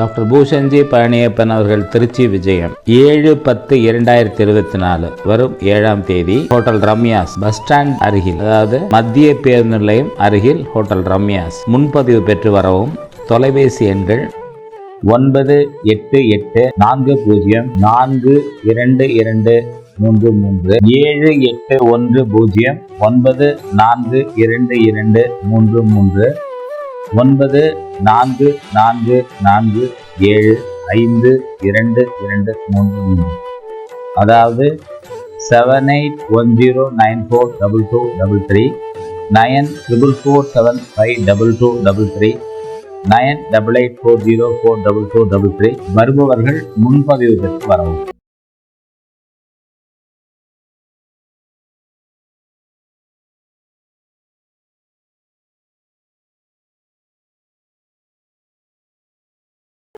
Doctor பூஷன்ஜி Palaniappan அவர்கள் திருச்சி விஜயம். ஏழு பத்து இரண்டாயிரத்தி இருபத்தி நாலு வரும் ஏழாம் தேதி ஹோட்டல் ரம்யாஸ் பஸ் ஸ்டாண்ட் அருகில் அதாவது மத்திய பேருந்து நிலையம் அருகில் ஹோட்டல் ரம்யாஸ். முன்பதிவு பெற்று வரவும் தொலைபேசி எண்கள் ஒன்பது எட்டு எட்டு நான்கு பூஜ்ஜியம் நான்கு இரண்டு இரண்டு மூன்று மூன்று ஏழு எட்டு ஒன்று பூஜ்ஜியம் ஒன்பது நான்கு இரண்டு இரண்டு மூன்று மூன்று. ஒன்பது நான்கு நான்கு நான்கு ஏழு ஐந்து இரண்டு இரண்டு மூன்று மூன்று. அதாவது seven eight one zero nine four double two double three nine triple four seven five double two double three nine double eight four zero four double two double three வருபவர்கள் முன்பதிவு பெற்று வரவும்.